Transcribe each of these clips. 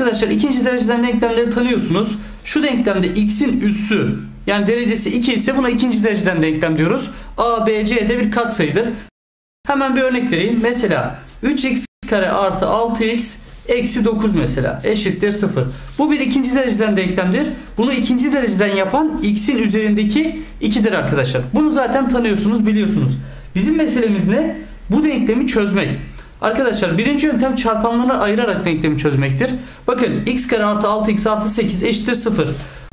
Arkadaşlar ikinci dereceden denklemleri tanıyorsunuz. Şu denklemde x'in üssü yani derecesi 2 ise buna ikinci dereceden denklem diyoruz. A, B, C de bir katsayıdır. Hemen bir örnek vereyim. Mesela 3x kare artı 6x eksi 9 mesela eşittir 0. Bu bir ikinci dereceden denklemdir. Bunu ikinci dereceden yapan x'in üzerindeki 2'dir arkadaşlar. Bunu zaten tanıyorsunuz biliyorsunuz. Bizim meselemiz ne? Bu denklemi çözmek. Arkadaşlar birinci yöntem çarpanları ayırarak denklemi çözmektir. Bakın x kare artı 6x artı 8 eşittir 0.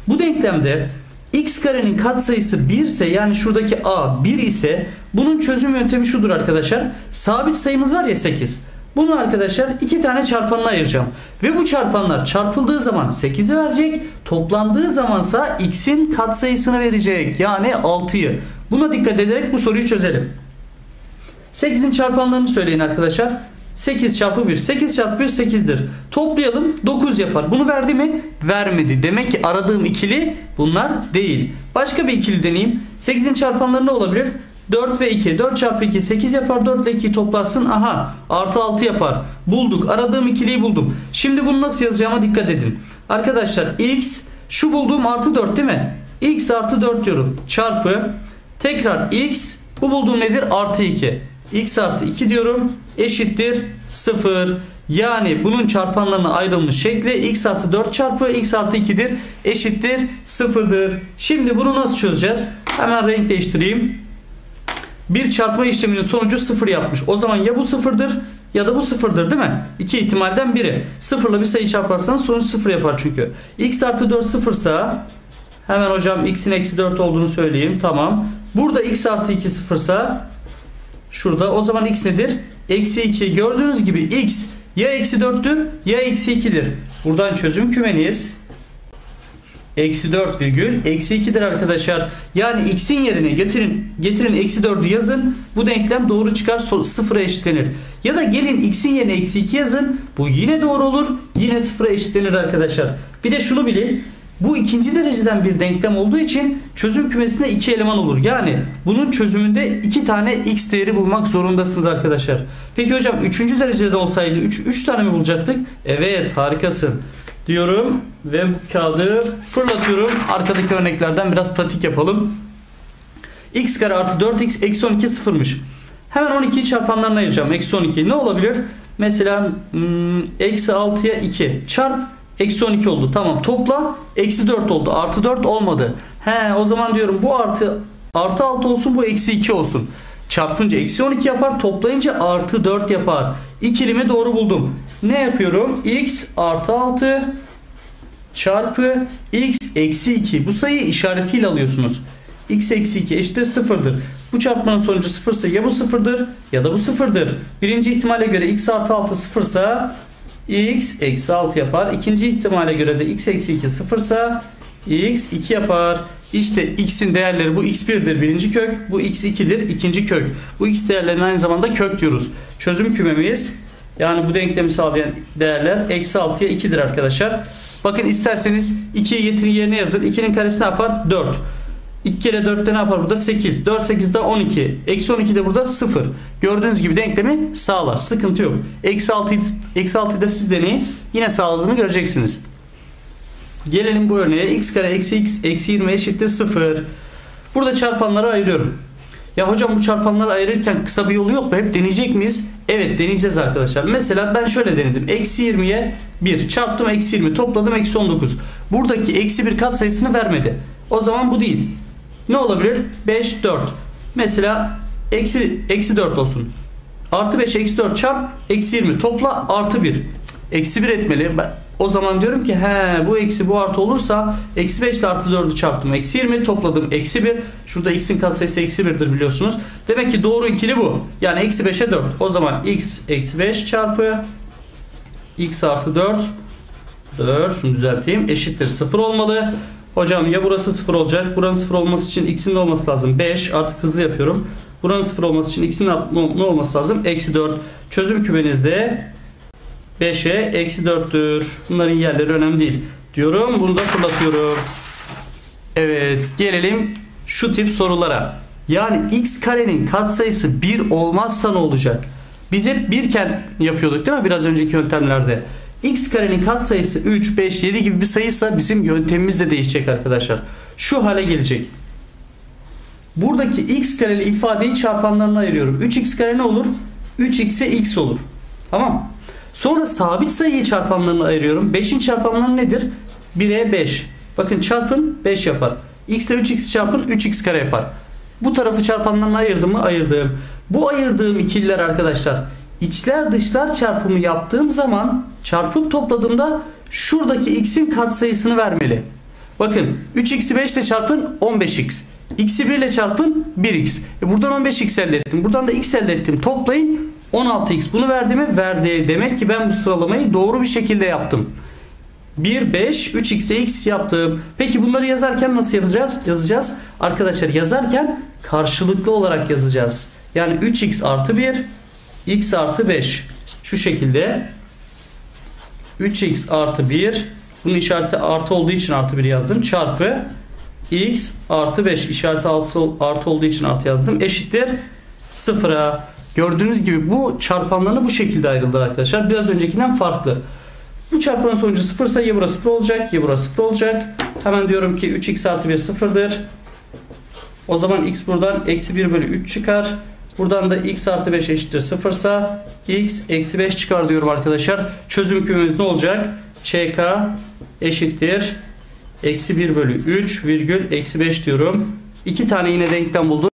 Bu denklemde x karenin katsayısı 1 ise yani şuradaki a 1 ise bunun çözüm yöntemi şudur arkadaşlar. Sabit sayımız var ya 8. Bunu arkadaşlar iki tane çarpanına ayıracağım. Ve bu çarpanlar çarpıldığı zaman 8'i verecek. Toplandığı zamansa x'in katsayısını verecek. Yani 6'yı. Buna dikkat ederek bu soruyu çözelim. 8'in çarpanlarını söyleyin arkadaşlar. 8 çarpı 1. 8 çarpı 1 8'dir. Toplayalım 9 yapar. Bunu verdi mi? Vermedi. Demek ki aradığım ikili bunlar değil. Başka bir ikili deneyeyim. 8'in çarpanları ne olabilir? 4 ve 2. 4 çarpı 2 8 yapar. 4 ile 2'yi toplarsın. Aha artı 6 yapar. Bulduk. Aradığım ikiliyi buldum. Şimdi bunu nasıl yazacağıma dikkat edin. Arkadaşlar x şu bulduğum artı 4 değil mi? x artı 4 diyorum. Çarpı tekrar x bu bulduğum nedir? Artı 2 x artı 2 diyorum eşittir 0. Yani bunun çarpanlarına ayrılmış şekli x artı 4 çarpı x artı 2'dir eşittir 0'dır. Şimdi bunu nasıl çözeceğiz? Hemen renk değiştireyim. Bir çarpma işleminin sonucu 0 yapmış. O zaman ya bu 0'dır ya da bu 0'dır değil mi? İki ihtimalden biri. 0 ile bir sayı çarparsanız sonuç 0 yapar çünkü. x artı 4 0 ise hemen hocam x'in eksi 4 olduğunu söyleyeyim. Tamam. Burada x artı 2 0 ise Şurada o zaman x nedir? Eksi 2. Gördüğünüz gibi x ya eksi 4'tür ya eksi 2'dir. Buradan çözüm kümeniz eksi 4 virgül eksi 2'dir arkadaşlar. Yani x'in yerine getirin getirin eksi 4'ü yazın. Bu denklem doğru çıkar sıfıra eşitlenir. Ya da gelin x'in yerine eksi 2 yazın. Bu yine doğru olur. Yine sıfıra eşitlenir arkadaşlar. Bir de şunu bilin. Bu ikinci dereceden bir denklem olduğu için çözüm kümesinde iki eleman olur. Yani bunun çözümünde iki tane x değeri bulmak zorundasınız arkadaşlar. Peki hocam üçüncü derecede olsaydı 3 3 tane mi bulacaktık? Evet harikasın diyorum ve bu kağıdı fırlatıyorum. Arkadaki örneklerden biraz pratik yapalım. x kare artı 4x eksi 12 sıfırmış. Hemen 12'yi çarpanlarına ayıracağım. Eksi 12 ne olabilir? Mesela hmm, eksi 6'ya 2 çarp Eksi 12 oldu. Tamam. Topla. Eksi 4 oldu. Artı 4 olmadı. He o zaman diyorum bu artı artı 6 olsun bu eksi 2 olsun. Çarpınca eksi 12 yapar. Toplayınca artı 4 yapar. İkilimi doğru buldum. Ne yapıyorum? x artı 6 çarpı x eksi 2. Bu sayıyı işaretiyle alıyorsunuz. x eksi 2 eşittir 0'dır. Bu çarpmanın sonucu 0 ise ya bu 0'dır ya da bu 0'dır. Birinci ihtimale göre x artı 6 0 ise x eksi 6 yapar. İkinci ihtimale göre de x eksi 2 sıfırsa x 2 yapar. İşte x'in değerleri bu x1'dir birinci kök. Bu x2'dir ikinci kök. Bu x değerlerine aynı zamanda kök diyoruz. Çözüm kümemiz yani bu denklemi sağlayan değerler eksi 6'ya 2'dir arkadaşlar. Bakın isterseniz 2'yi getirin yerine yazın. 2'nin karesi ne yapar? 4. 2 kere 4'te ne yapar burada? 8. 4 8'de 12. Eksi 12 de burada 0. Gördüğünüz gibi denklemi sağlar. Sıkıntı yok. Eksi 6, eksi 6'yı da siz deneyin. Yine sağladığını göreceksiniz. Gelelim bu örneğe. x kare eksi x eksi 20 eşittir 0. Burada çarpanları ayırıyorum. Ya hocam bu çarpanları ayırırken kısa bir yolu yok mu? Hep deneyecek miyiz? Evet deneyeceğiz arkadaşlar. Mesela ben şöyle denedim. Eksi 20'ye 1 çarptım eksi 20 topladım eksi 19. Buradaki eksi 1 kat sayısını vermedi. O zaman bu değil. Ne olabilir? 5, 4. Mesela eksi, eksi 4 olsun. Artı 5 eksi 4 çarp eksi 20 topla artı 1. Eksi 1 etmeli. O zaman diyorum ki he bu eksi bu artı olursa eksi 5 ile artı 4'ü çarptım. Eksi 20 topladım. Eksi 1. Şurada x'in katsayısı eksi 1'dir biliyorsunuz. Demek ki doğru ikili bu. Yani eksi 5'e 4. O zaman x eksi 5 çarpı x artı 4 4 şunu düzelteyim eşittir 0 olmalı. Hocam ya burası 0 olacak. Buranın 0 olması için x'in ne olması lazım? 5 artık hızlı yapıyorum. Buranın 0 olması için x'in ne olması lazım? Eksi 4. Çözüm kümenizde 5'e eksi 4'tür. Bunların yerleri önemli değil. Diyorum. Bunu da fırlatıyorum. Evet. Gelelim şu tip sorulara. Yani x karenin katsayısı 1 olmazsa ne olacak? Biz hep birken yapıyorduk değil mi biraz önceki yöntemlerde? X karenin katsayısı 3, 5, 7 gibi bir sayıysa bizim yöntemimiz de değişecek arkadaşlar. Şu hale gelecek. Buradaki x kareli ifadeyi çarpanlarına ayırıyorum. 3x kare ne olur? 3x'e x olur. Tamam Sonra sabit sayıyı çarpanlarına ayırıyorum. 5'in çarpanları nedir? 1'e 5. Bakın çarpın 5 yapar. x ile 3x çarpın 3x kare yapar. Bu tarafı çarpanlarına ayırdım mı? Ayırdım. Bu ayırdığım ikililer arkadaşlar içler dışlar çarpımı yaptığım zaman çarpıp topladığımda şuradaki x'in katsayısını vermeli. Bakın 3x'i 5 ile çarpın 15x. x'i 1 ile çarpın 1x. E buradan 15x elde ettim. Buradan da x elde ettim. Toplayın 16x. Bunu verdi mi? Verdi. Demek ki ben bu sıralamayı doğru bir şekilde yaptım. 1, 5, 3x'e x yaptım. Peki bunları yazarken nasıl yapacağız? Yazacağız. Arkadaşlar yazarken karşılıklı olarak yazacağız. Yani 3x artı 1, x artı 5. Şu şekilde 3x artı 1 bunun işareti artı olduğu için artı 1 yazdım. Çarpı x artı 5 işareti artı, olduğu için artı yazdım. Eşittir 0'a. Gördüğünüz gibi bu çarpanlarını bu şekilde ayrıldı arkadaşlar. Biraz öncekinden farklı. Bu çarpanın sonucu 0 ise ya burası 0 olacak ya burası 0 olacak. Hemen diyorum ki 3x artı 1 sıfırdır. O zaman x buradan eksi 1 bölü 3 çıkar. Buradan da x artı 5 eşittir 0 ise x eksi 5 çıkar diyorum arkadaşlar. Çözüm kümemiz ne olacak? ÇK eşittir eksi 1 bölü 3 virgül eksi 5 diyorum. İki tane yine denklem buldum.